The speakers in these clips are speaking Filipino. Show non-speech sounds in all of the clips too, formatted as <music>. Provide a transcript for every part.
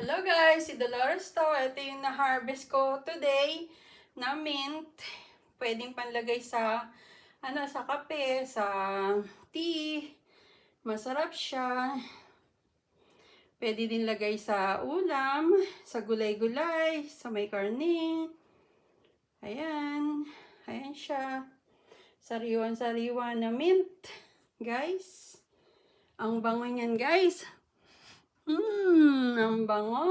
Hello guys, si Dolores to. Ito yung na-harvest ko today na mint. Pwedeng panlagay sa ano sa kape, sa tea. Masarap siya. Pwede din lagay sa ulam, sa gulay-gulay, sa may karne. Ayan. Ayan siya. Sariwan-sariwa na mint. Guys. Ang bango niyan guys. Mmm, ang bango.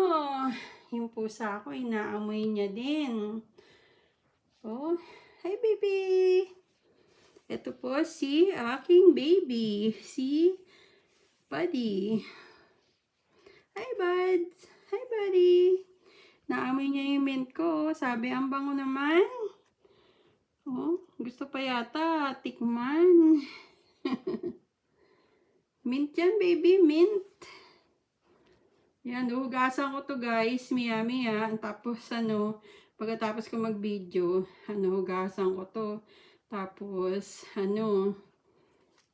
Yung pusa ko, inaamoy niya din. Oh, hi baby. Ito po si aking baby, si Buddy. Hi bud. Hi buddy. Naamoy niya yung mint ko. Sabi, ang bango naman. Oh, gusto pa yata tikman. <laughs> mint yan baby, mint. Yan, hugasan ko to guys, miya. Tapos ano, pagkatapos ko mag-video, ano, hugasan ko to. Tapos, ano,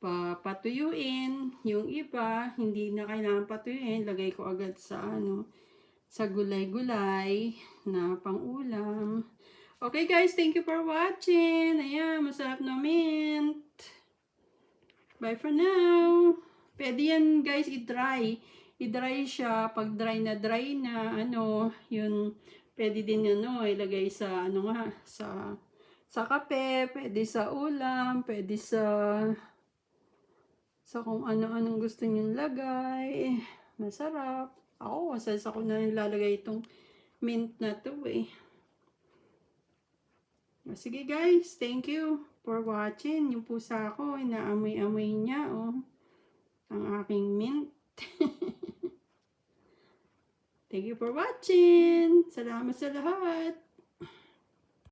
papatuyuin. Yung iba, hindi na kailangan patuyuin. Lagay ko agad sa ano, sa gulay-gulay na pang-ulam. Okay guys, thank you for watching. Ayan, masarap na mint. Bye for now. Pwede yan guys i-dry i-dry siya. Pag dry na dry na, ano, yun, pwede din ano, ilagay sa, ano nga, sa, sa kape, pwede sa ulam, pwede sa, sa kung ano-anong gusto nyo lagay. Masarap. Ako, masas ako na nilalagay itong mint na to eh. Sige guys, thank you for watching. Yung pusa ko, inaamoy-amoy niya, oh. Ang aking mint. <laughs> Thank you for watching. Salamat sa lahat.